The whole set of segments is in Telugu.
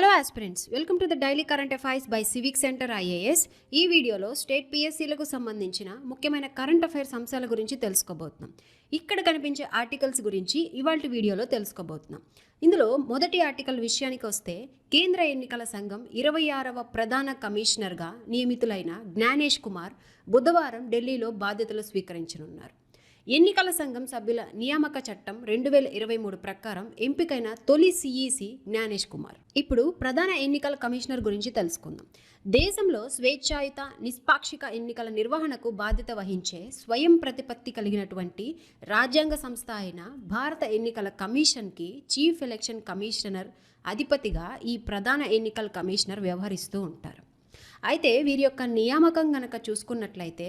Hello aspirants welcome to the daily current affairs by civic centre IAS ఈ వీడియోలో స్టేట్ పిఎస్సీలకు సంబంధించిన ముఖ్యమైన కరెంట్ అఫైర్స్ అంశాల గురించి తెలుసుకోబోతున్నాం. ఇక్కడ కనిపించే ఆర్టికల్స్ గురించి ఇవాళ వీడియోలో తెలుసుకోబోతున్నాం. ఇందులో మొదటి ఆర్టికల్ విషయానికి వస్తే కేంద్ర ఎన్నికల సంఘం ఇరవై ఆరవ ప్రధాన కమిషనర్గా నియమితులైన జ్ఞానేష్ కుమార్ బుధవారం ఢిల్లీలో బాధ్యతలు స్వీకరించనున్నారు. ఎన్నికల సంఘం సభ్యుల నియామక చట్టం రెండు వేల ఇరవై మూడు ప్రకారం ఎంపికైన తొలి సిఈసి జ్ఞానేష్ కుమార్. ఇప్పుడు ప్రధాన ఎన్నికల కమిషనర్ గురించి తెలుసుకుందాం. దేశంలో స్వేచ్ఛాయుత నిష్పాక్షిక ఎన్నికల నిర్వహణకు బాధ్యత వహించే స్వయం ప్రతిపత్తి కలిగినటువంటి రాజ్యాంగ సంస్థ అయిన భారత ఎన్నికల కమిషన్కి చీఫ్ ఎలక్షన్ కమిషనర్ అధిపతిగా ఈ ప్రధాన ఎన్నికల కమిషనర్ వ్యవహరిస్తూ ఉంటారు. అయితే వీరి యొక్క నియామకం గనక చూసుకున్నట్లయితే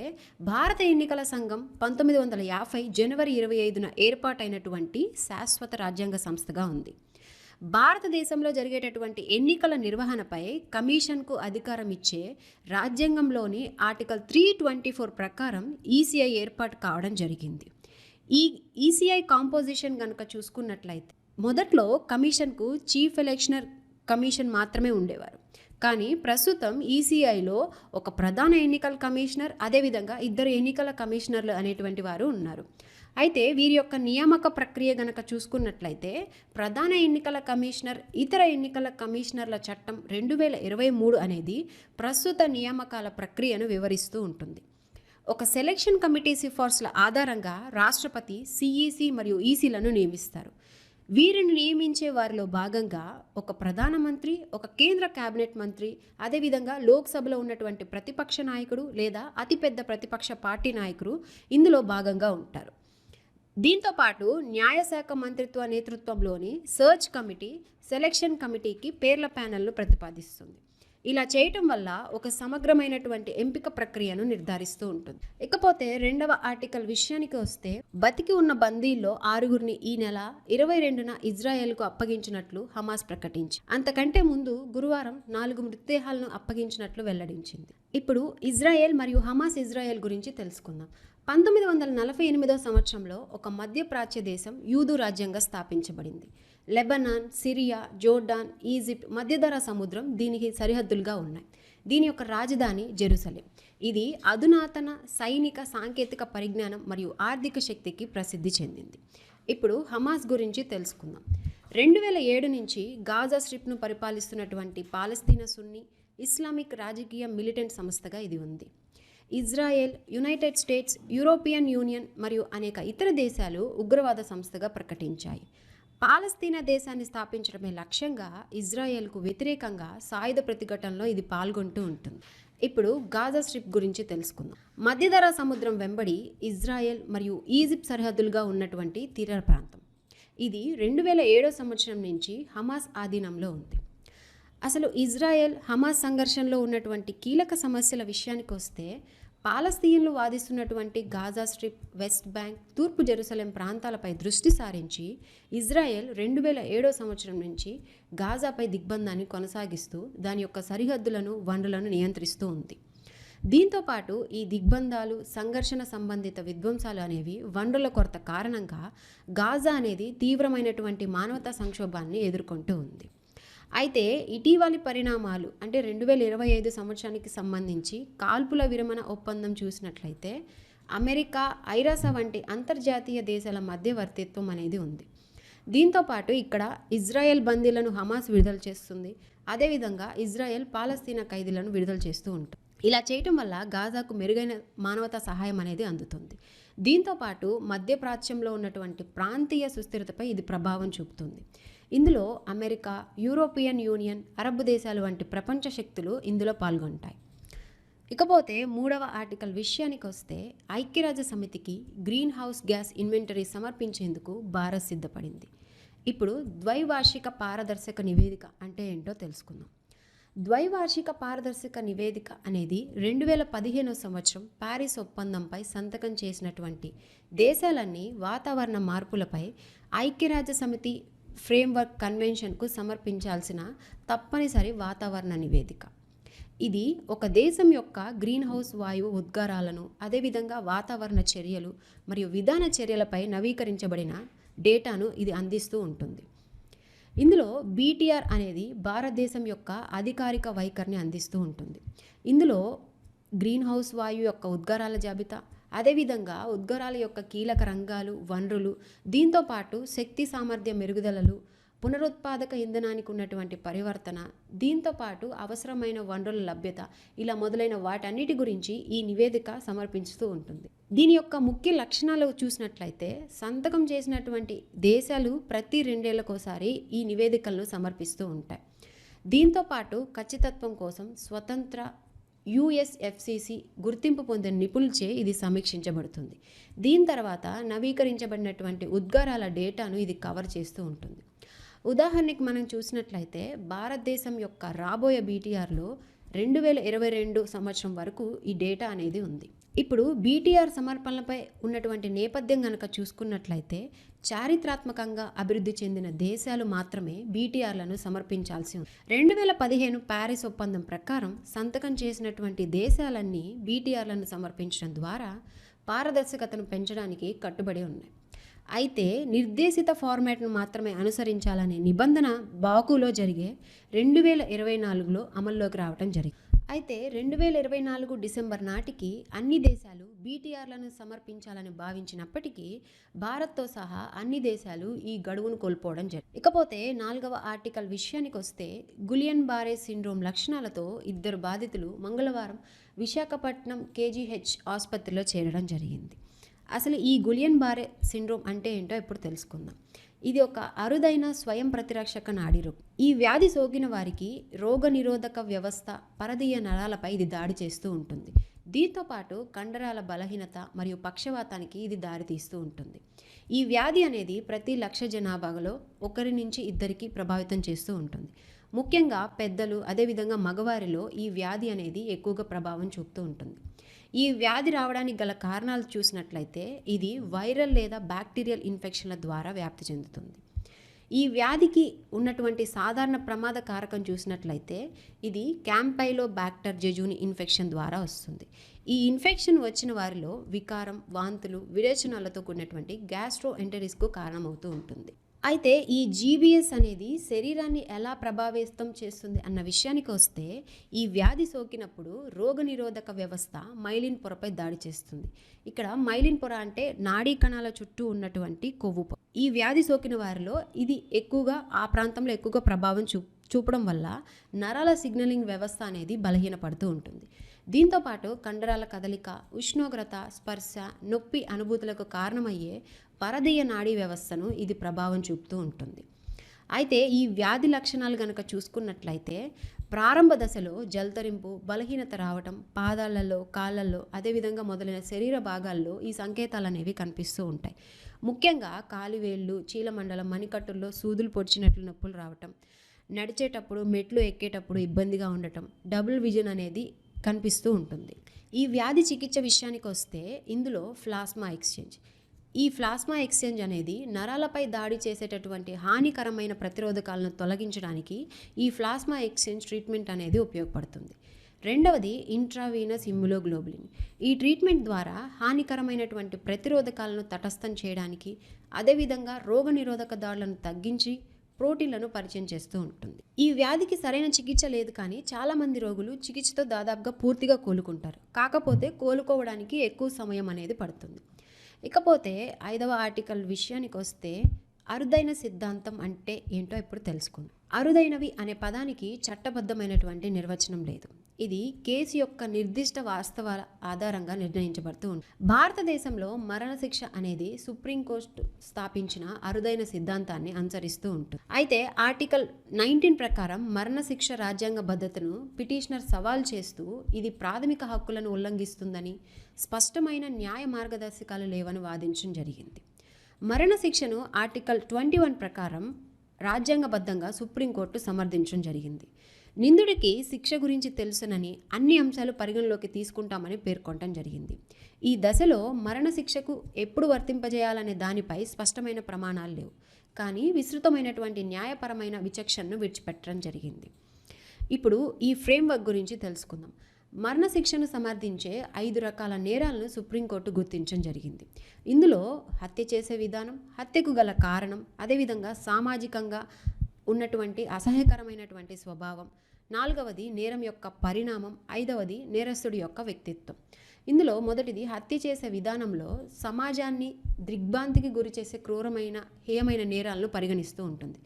భారత ఎన్నికల సంఘం పంతొమ్మిది వందల యాభై జనవరి ఇరవై ఐదున ఏర్పాటైనటువంటి శాశ్వత రాజ్యాంగ సంస్థగా ఉంది. భారతదేశంలో జరిగేటటువంటి ఎన్నికల నిర్వహణపై కమిషన్కు అధికారం ఇచ్చే రాజ్యాంగంలోని ఆర్టికల్ త్రీ ట్వంటీ ఫోర్ ప్రకారం ఈసీఐ ఏర్పాటు కావడం జరిగింది. ఈ ఈసీఐ కాంపోజిషన్ కనుక చూసుకున్నట్లయితే మొదట్లో కమిషన్కు చీఫ్ ఎలక్షనర్ కమిషన్ మాత్రమే ఉండేవారు. కానీ ప్రస్తుతం ఈసీఐలో ఒక ప్రధాన ఎన్నికల కమిషనర్ అదేవిధంగా ఇద్దరు ఎన్నికల కమిషనర్లు అనేటువంటి వారు ఉన్నారు. అయితే వీరి యొక్క నియామక ప్రక్రియ గనక చూసుకున్నట్లయితే ప్రధాన ఎన్నికల కమిషనర్ ఇతర ఎన్నికల కమిషనర్ల చట్టం రెండు వేల ఇరవై మూడు అనేది ప్రస్తుత నియామకాల ప్రక్రియను వివరిస్తూ ఉంటుంది. ఒక సెలక్షన్ కమిటీ సిఫార్సుల ఆధారంగా రాష్ట్రపతి సిఈసి మరియు ఈసీలను నియమిస్తారు. వీరిని నియమించే వారిలో భాగంగా ఒక ప్రధానమంత్రి ఒక కేంద్ర కేబినెట్ మంత్రి అదేవిధంగా లోక్సభలో ఉన్నటువంటి ప్రతిపక్ష నాయకుడు లేదా అతిపెద్ద ప్రతిపక్ష పార్టీ నాయకుడు ఇందులో భాగంగా ఉంటారు. దీంతో పాటు న్యాయశాఖ మంత్రిత్వ నేతృత్వంలోని సర్చ్ కమిటీ సెలక్షన్ కమిటీకి పేర్ల ప్యానెల్ను ప్రతిపాదిస్తుంది. ఇలా చేయటం వల్ల ఒక సమగ్రమైనటువంటి ఎంపిక ప్రక్రియను నిర్ధారిస్తూ ఉంటుంది. ఇకపోతే రెండవ ఆర్టికల్ విషయానికి వస్తే బతికి ఉన్న బందీల్లో ఆరుగురిని ఈ నెల ఇరవై రెండున ఇజ్రాయెల్కు అప్పగించినట్లు హమాస్ ప్రకటించి అంతకంటే ముందు గురువారం నాలుగు మృతదేహాలను అప్పగించినట్లు వెల్లడించింది. ఇప్పుడు ఇజ్రాయెల్ మరియు హమాస్ ఇజ్రాయెల్ గురించి తెలుసుకుందాం. పంతొమ్మిది వందల నలభై ఎనిమిదో సంవత్సరంలో ఒక మధ్యప్రాచ్య దేశం యూదు రాజ్యంగా స్థాపించబడింది. లెబనాన్ సిరియా జోర్డాన్ ఈజిప్ట్ మధ్యధరా సముద్రం దీనికి సరిహద్దులుగా ఉన్నాయి. దీని యొక్క రాజధాని జెరూసలేం. ఇది అధునాతన సైనిక సాంకేతిక పరిజ్ఞానం మరియు ఆర్థిక శక్తికి ప్రసిద్ధి చెందింది. ఇప్పుడు హమాస్ గురించి తెలుసుకుందాం. రెండు వేల ఏడు నుంచి గాజా స్ట్రిప్ను పరిపాలిస్తున్నటువంటి పాలస్తీనా సున్ని ఇస్లామిక్ రాజకీయ మిలిటెంట్ సంస్థగా ఇది ఉంది. Israel United States European Union మరియు అనేక ఇతర దేశాలు ఉగ్రవాద సంస్థగా ప్రకటించాయి. పాలస్తీనా దేశాన్ని స్థాపించడమే లక్ష్యంగా ఇజ్రాయెల్కు వ్యతిరేకంగా సాయుధ ప్రతిఘటనలో ఇది పాల్గొంటూ ఉంటుంది. ఇప్పుడు గాజా స్ట్రిప్ గురించి తెలుసుకుందాం. మధ్యధరా సముద్రం వెంబడి ఇజ్రాయెల్ మరియు ఈజిప్ట్ సరిహద్దులుగా ఉన్నటువంటి తీర ప్రాంతం ఇది రెండు వేల ఏడో సంవత్సరం నుంచి హమాస్ ఆధీనంలో ఉంది. అసలు ఇజ్రాయెల్ హమాస్ సంఘర్షణలో ఉన్నటువంటి కీలక సమస్యల విషయానికి వస్తే పాలస్తీన్లు వాదిస్తున్నటువంటి గాజా స్ట్రిప్ వెస్ట్ బ్యాంక్ తూర్పు జెరూసలేం ప్రాంతాలపై దృష్టి సారించి ఇజ్రాయెల్ రెండు వేల ఏడో సంవత్సరం నుంచి గాజాపై దిగ్బంధాన్ని కొనసాగిస్తూ దాని యొక్క సరిహద్దులను వనరులను నియంత్రిస్తూ ఉంది. దీంతో పాటు ఈ దిగ్బంధాలు సంఘర్షణ సంబంధిత విధ్వంసాలు అనేవి వనరుల కొరత కారణంగా గాజా అనేది తీవ్రమైనటువంటి మానవతా సంక్షోభాన్ని ఎదుర్కొంటూ ఉంది. అయితే ఇటీవలి పరిణామాలు అంటే రెండు వేల ఇరవై ఐదు సంవత్సరానికి సంబంధించి కాల్పుల విరమణ ఒప్పందం చూసినట్లయితే అమెరికా ఐరాస వంటి అంతర్జాతీయ దేశాల మధ్యవర్తిత్వం అనేది ఉంది. దీంతో పాటు ఇక్కడ ఇజ్రాయెల్ బందీలను హమాస్ విడుదల చేస్తుంది. అదేవిధంగా ఇజ్రాయెల్ పాలస్తీనా ఖైదీలను విడుదల చేస్తూ ఉంటుంది. ఇలా చేయటం వల్ల గాజాకు మెరుగైన మానవతా సహాయం అనేది అందుతుంది. దీంతో పాటు మధ్యప్రాచ్యంలో ఉన్నటువంటి ప్రాంతీయ సుస్థిరతపై ఇది ప్రభావం చూపుతుంది. ఇందులో అమెరికా యూరోపియన్ యూనియన్ అరబ్ దేశాలు వంటి ప్రపంచ శక్తులు ఇందులో పాల్గొంటాయి. ఇకపోతే మూడవ ఆర్టికల్ విషయానికి వస్తే ఐక్యరాజ్య సమితికి గ్రీన్ హౌస్ గ్యాస్ ఇన్వెంటరీ సమర్పించేందుకు భారత్ సిద్ధపడింది. ఇప్పుడు ద్వైవార్షిక పారదర్శక నివేదిక అంటే ఏంటో తెలుసుకుందాం. ద్వైవార్షిక పారదర్శక నివేదిక అనేది రెండు వేల పదిహేనో సంవత్సరం ప్యారిస్ ఒప్పందంపై సంతకం చేసినటువంటి దేశాలన్నీ వాతావరణ మార్పులపై ఐక్యరాజ్య సమితి ఫ్రేమ్వర్క్ కన్వెన్షన్కు సమర్పించాల్సిన తప్పనిసరి వాతావరణ నివేదిక. ఇది ఒక దేశం యొక్క గ్రీన్ హౌస్ వాయువు ఉద్గారాలను అదేవిధంగా వాతావరణ చర్యలు మరియు విధాన చర్యలపై నవీకరించబడిన డేటాను ఇది అందిస్తూ ఉంటుంది. ఇందులో బీటీఆర్ అనేది భారతదేశం యొక్క అధికారిక వైఖరిని అందిస్తూ ఉంటుంది. ఇందులో గ్రీన్ హౌస్ వాయువు యొక్క ఉద్గారాల జాబితా అదేవిధంగా ఉద్గారాల యొక్క కీలక రంగాలు వనరులు దీంతో పాటు శక్తి సామర్థ్య మెరుగుదలలు పునరుత్పాదక ఇంధనానికి ఉన్నటువంటి పరివర్తన దీంతో పాటు అవసరమైన వనరుల లభ్యత ఇలా మొదలైన వాటన్నిటి గురించి ఈ నివేదిక సమర్పిస్తూ ఉంటుంది. దీని యొక్క ముఖ్య లక్షణాలు చూసినట్లయితే సంతకం చేసినటువంటి దేశాలు ప్రతి రెండేళ్ళకోసారి ఈ నివేదికలను సమర్పిస్తూ ఉంటాయి. దీంతో పాటు ఖచ్చితత్వం కోసం స్వతంత్ర యుఎస్ఎఫ్సిసి గుర్తింపు పొందిన నిపుణులచే ఇది సమీక్షించబడుతుంది. దీని తర్వాత నవీకరించబడినటువంటి ఉద్గారాల డేటాను ఇది కవర్ చేస్తూ ఉంటుంది. ఉదాహరణకి మనం చూసినట్లయితే భారతదేశం యొక్క రాబోయే బీటీఆర్లో రెండు వేల ఇరవై రెండు సంవత్సరం వరకు ఈ డేటా అనేది ఉంది. ఇప్పుడు బీటీఆర్ సమర్పణలపై ఉన్నటువంటి నేపథ్యం కనుక చూసుకున్నట్లయితే చారిత్రాత్మకంగా అభివృద్ధి చెందిన దేశాలు మాత్రమే బీటీఆర్లను సమర్పించాల్సి ఉంది. రెండు వేల పదిహేను ప్యారిస్ ఒప్పందం ప్రకారం సంతకం చేసినటువంటి దేశాలన్నీ బీటీఆర్లను సమర్పించడం ద్వారా పారదర్శకతను పెంచడానికి కట్టుబడి ఉన్నాయి. అయితే నిర్దేశిత ఫార్మాట్ను మాత్రమే అనుసరించాలనే నిబంధన బాకులో జరిగే రెండు వేల ఇరవై నాలుగులో అమల్లోకి రావడం జరిగింది. అయితే రెండు వేల ఇరవై నాలుగు డిసెంబర్ నాటికి అన్ని దేశాలు బీటీఆర్లను సమర్పించాలని భావించినప్పటికీ భారత్తో సహా అన్ని దేశాలు ఈ గడువును కోల్పోవడం జరిగింది ఇకపోతే నాలుగవ ఆర్టికల్ విషయానికి వస్తే గులియన్ బారే సిండ్రోమ్ లక్షణాలతో ఇద్దరు బాధితులు మంగళవారం విశాఖపట్నం కేజీహెచ్ ఆసుపత్రిలో చేరడం జరిగింది. అసలు ఈ గులియన్ బారే సిండ్రోమ్ అంటే ఏంటో ఇప్పుడు తెలుసుకుందాం. ఇది ఒక అరుదైన స్వయం ప్రతిరక్షక నాడీ ఈ వ్యాధి సోకిన వారికి రోగ నిరోధక వ్యవస్థ పరదీయ నరాలపై ఇది దాడి చేస్తూ ఉంటుంది. దీంతో పాటు కండరాల బలహీనత మరియు పక్షవాతానికి ఇది దారితీస్తూ ఉంటుంది. ఈ వ్యాధి అనేది ప్రతి లక్ష జనాభాలో ఒకరి నుంచి ఇద్దరికి ప్రభావితం చేస్తూ ఉంటుంది. ముఖ్యంగా పెద్దలు అదేవిధంగా మగవారిలో ఈ వ్యాధి అనేది ఎక్కువగా ప్రభావం చూపుతూ ఉంటుంది. ఈ వ్యాధి రావడానికి గల కారణాలు చూసినట్లయితే ఇది వైరల్ లేదా బ్యాక్టీరియల్ ఇన్ఫెక్షన్ల ద్వారా వ్యాప్తి చెందుతుంది. ఈ వ్యాధికి ఉన్నటువంటి సాధారణ ప్రమాద కారకం చూసినట్లయితే ఇది క్యాంపైలో బ్యాక్టర్ జెజూని ఇన్ఫెక్షన్ ద్వారా వస్తుంది. ఈ ఇన్ఫెక్షన్ వచ్చిన వారిలో వికారం వాంతులు విరేచనాలతో కూడినటువంటి గ్యాస్ట్రో ఎంటరిస్కు కారణమవుతూ ఉంటుంది. అయితే ఈ జీబీఎస్ అనేది శరీరాన్ని ఎలా ప్రభావితం చేస్తుంది అన్న విషయానికి వస్తే ఈ వ్యాధి సోకినప్పుడు రోగనిరోధక వ్యవస్థ మైలిన్ పొరపై దాడి చేస్తుంది. ఇక్కడ మైలిన్ పొర అంటే నాడీ కణాల చుట్టూ ఉన్నటువంటి కొవ్వు పొర. ఈ వ్యాధి సోకిన వారిలో ఇది ఎక్కువగా ఆ ప్రాంతంలో ఎక్కువగా ప్రభావం చూ చూపడం వల్ల నరాల సిగ్నలింగ్ వ్యవస్థ అనేది బలహీనపడుతూ ఉంటుంది. దీంతోపాటు కండరాల కదలిక ఉష్ణోగ్రత స్పర్శ నొప్పి అనుభూతులకు కారణమయ్యే పరదీయ నాడీ వ్యవస్థను ఇది ప్రభావం చూపుతూ ఉంటుంది. అయితే ఈ వ్యాధి లక్షణాలు కనుక చూసుకున్నట్లయితే ప్రారంభ దశలో జలతరింపు బలహీనత రావటం పాదాలలో కాళ్ళల్లో అదేవిధంగా మొదలైన శరీర భాగాల్లో ఈ సంకేతాలు అనేవి కనిపిస్తూ ఉంటాయి. ముఖ్యంగా కాలివేళ్ళు చీలమండలం మణికట్టుల్లో సూదులు పొడిచినట్లు నొప్పులు రావటం నడిచేటప్పుడు మెట్లు ఎక్కేటప్పుడు ఇబ్బందిగా ఉండటం డబుల్ విజన్ అనేది కనిపిస్తూ ఉంటుంది. ఈ వ్యాధి చికిత్స విషయానికి వస్తే ఇందులో ప్లాస్మా ఎక్స్చేంజ్ ఈ ప్లాస్మా ఎక్స్చేంజ్ అనేది నరాలపై దాడి చేసేటటువంటి హానికరమైన ప్రతిరోధకాలను తొలగించడానికి ఈ ప్లాస్మా ఎక్స్చేంజ్ ట్రీట్మెంట్ అనేది ఉపయోగపడుతుంది. రెండవది ఇంట్రావీనస్ ఇమ్యులోగ్లోబులిన్ ఈ ట్రీట్మెంట్ ద్వారా హానికరమైనటువంటి ప్రతిరోధకాలను తటస్థం చేయడానికి అదేవిధంగా రోగనిరోధక దాడులను తగ్గించి ప్రోటీన్లను పరిచయం చేస్తూ ఉంటుంది. ఈ వ్యాధికి సరైన చికిత్స లేదు కానీ చాలామంది రోగులు చికిత్సతో దాదాపుగా పూర్తిగా కోలుకుంటారు. కాకపోతే కోలుకోవడానికి ఎక్కువ సమయం అనేది పడుతుంది. ఇకపోతే ఐదవ ఆర్టికల్ విషయానికి వస్తే అరుదైన సిద్ధాంతం అంటే ఏంటో ఇప్పుడు తెలుసుకుందాం. అరుదైనవి అనే పదానికి చట్టబద్ధమైనటువంటి నిర్వచనం లేదు. ఇది కేసు యొక్క నిర్దిష్ట వాస్తవాల ఆధారంగా నిర్ణయించబడుతూ ఉంది. భారతదేశంలో మరణశిక్ష అనేది సుప్రీంకోర్టు స్థాపించిన అరుదైన సిద్ధాంతాన్ని అనుసరిస్తూ ఉంటుంది. అయితే ఆర్టికల్ నైన్టీన్ ప్రకారం మరణశిక్ష రాజ్యాంగ భద్రతను పిటిషనర్ సవాల్ చేస్తూ ఇది ప్రాథమిక హక్కులను ఉల్లంఘిస్తుందని స్పష్టమైన న్యాయ మార్గదర్శకాలు లేవని వాదించడం జరిగింది. మరణశిక్షను ఆర్టికల్ ట్వంటీ వన్ ప్రకారం రాజ్యాంగబద్ధంగా సుప్రీంకోర్టు సమర్థించడం జరిగింది. నిందుడికి శిక్ష గురించి తెలుసునని అన్ని అంశాలు పరిగణలోకి తీసుకుంటామని పేర్కొనడం జరిగింది. ఈ దశలో మరణశిక్షకు ఎప్పుడు వర్తింపజేయాలనే దానిపై స్పష్టమైన ప్రమాణాలు లేవు. కానీ విస్తృతమైనటువంటి న్యాయపరమైన విచక్షణను విడిచిపెట్టడం జరిగింది. ఇప్పుడు ఈ ఫ్రేమ్వర్క్ గురించి తెలుసుకుందాం. మరణశిక్షను సమర్థించే ఐదు రకాల నేరాలను సుప్రీంకోర్టు గుర్తించడం జరిగింది. ఇందులో హత్య చేసే విధానం హత్యకు గల కారణం అదేవిధంగా సామాజికంగా ఉన్నటువంటి అసహ్యకరమైనటువంటి స్వభావం. నాలుగవది నేరం యొక్క పరిణామం. ఐదవది నేరస్తుడి యొక్క వ్యక్తిత్వం. ఇందులో మొదటిది హత్య చేసే విధానంలో సమాజాన్ని దిగ్భ్రాంతికి గురి చేసే క్రూరమైన హేయమైన నేరాలను పరిగణిస్తూ ఉంటుంది.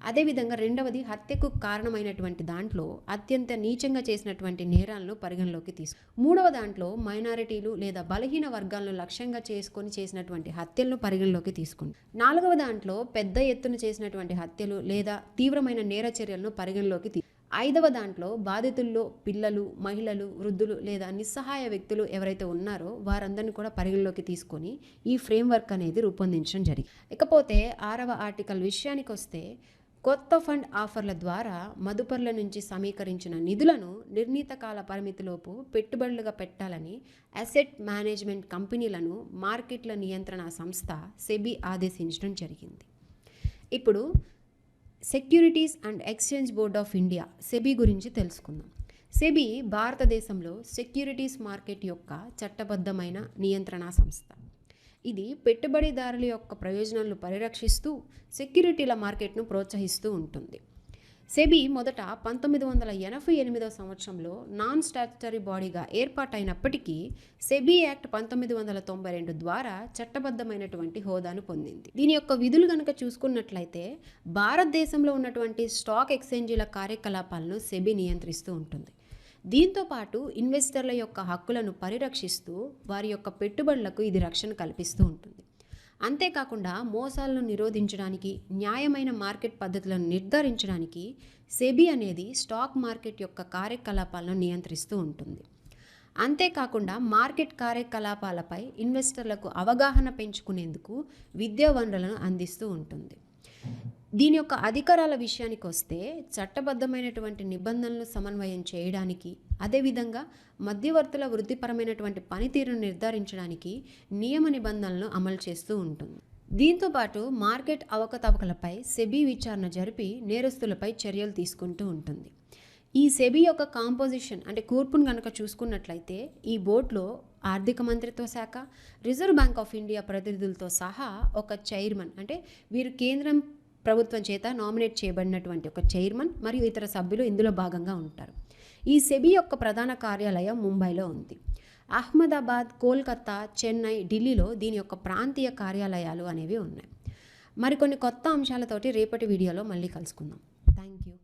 అదేవిధంగా రెండవది హత్యకు కారణమైనటువంటి దాంట్లో అత్యంత నీచంగా చేసినటువంటి నేరాలను పరిగణలోకి తీసు మూడవ దాంట్లో మైనారిటీలు లేదా బలహీన వర్గాలను లక్ష్యంగా చేసుకొని చేసినటువంటి హత్యలను పరిగణలోకి తీసుకుంది. నాలుగవ దాంట్లో పెద్ద ఎత్తున చేసినటువంటి హత్యలు లేదా తీవ్రమైన నేర చర్యలను పరిగణలోకి తీ ఐదవ దాంట్లో బాధితుల్లో పిల్లలు మహిళలు వృద్ధులు లేదా నిస్సహాయ వ్యక్తులు ఎవరైతే ఉన్నారో వారందరిని కూడా పరిగణలోకి తీసుకొని ఈ ఫ్రేమ్వర్క్ అనేది రూపొందించడం జరిగింది. ఇకపోతే ఆరవ ఆర్టికల్ విషయానికి వస్తే కొత్త ఫండ్ ఆఫర్ల ద్వారా మదుపర్ల నుంచి సమీకరించిన నిధులను నిర్ణీత కాల పరిమితిలోపు పెట్టుబడులుగా పెట్టాలని అసెట్ మేనేజ్మెంట్ కంపెనీలను మార్కెట్ల నియంత్రణ సంస్థ సెబీ ఆదేశించడం జరిగింది. ఇప్పుడు securities and exchange board of India SEBI గురించి తెలుసుకుందాం. సెబీ భారతదేశంలో సెక్యూరిటీస్ మార్కెట్ యొక్క చట్టబద్ధమైన నియంత్రణ సంస్థ. ఇది పెట్టుబడిదారుల యొక్క ప్రయోజనాలను పరిరక్షిస్తూ సెక్యూరిటీల మార్కెట్ను ప్రోత్సహిస్తూ ఉంటుంది. సెబీ మొదట పంతొమ్మిది వందల ఎనభై ఎనిమిదవ సంవత్సరంలో నాన్ స్టాట్యుటరీ బాడీగా ఏర్పాటైనప్పటికీ సెబీ యాక్ట్ పంతొమ్మిది వందల తొంభై రెండు ద్వారా చట్టబద్ధమైనటువంటి హోదాను పొందింది. దీని యొక్క విధులు కనుక చూసుకున్నట్లయితే భారతదేశంలో ఉన్నటువంటి స్టాక్ ఎక్స్చేంజీల కార్యకలాపాలను సెబీ నియంత్రిస్తూ ఉంటుంది. దీంతో పాటు ఇన్వెస్టర్ల యొక్క హక్కులను పరిరక్షిస్తూ వారి యొక్క పెట్టుబడులకు ఇది రక్షణ కల్పిస్తూ ఉంటుంది. అంతేకాకుండా మోసాలను నిరోధించడానికి న్యాయమైన మార్కెట్ పద్ధతులను నిర్ధారించడానికి సెబీ అనేది స్టాక్ మార్కెట్ యొక్క కార్యకలాపాలను నియంత్రిస్తూ ఉంటుంది. అంతేకాకుండా మార్కెట్ కార్యకలాపాలపై ఇన్వెస్టర్లకు అవగాహన పెంచుకునేందుకు విద్యా వనరులను అందిస్తూ ఉంటుంది. దీని యొక్క అధికారాల విషయానికి వస్తే చట్టబద్ధమైనటువంటి నిబంధనలు సమన్వయం చేయడానికి అదేవిధంగా మధ్యవర్తుల వృత్తిపరమైనటువంటి పనితీరును నిర్ధారించడానికి నియమ నిబంధనలను అమలు చేస్తూ ఉంటుంది. దీంతో పాటు మార్కెట్ అవకతవకలపై సెబీ విచారణ జరిపి నేరస్తులపై చర్యలు తీసుకుంటూ ఉంటుంది. ఈ సెబీ యొక్క కాంపోజిషన్ అంటే కూర్పును కనుక చూసుకున్నట్లయితే ఈ బోర్డులో ఆర్థిక మంత్రిత్వ శాఖ రిజర్వ్ బ్యాంక్ ఆఫ్ ఇండియా ప్రతినిధులతో సహా ఒక చైర్మన్ అంటే వీరు కేంద్రం ప్రభుత్వం చేత నామినేట్ చేయబడినటువంటి ఒక చైర్మన్ మరియు ఇతర సభ్యులు ఇందులో భాగంగా ఉంటారు. ఈ సెబీ యొక్క ప్రధాన కార్యాలయం ముంబైలో ఉంది. అహ్మదాబాద్ కోల్కతా చెన్నై ఢిల్లీలో దీని యొక్క ప్రాంతీయ కార్యాలయాలు అనేవి ఉన్నాయి. మరికొన్ని కొత్త అంశాలతోటి రేపటి వీడియోలో మళ్ళీ కలుసుకుందాం. Thank you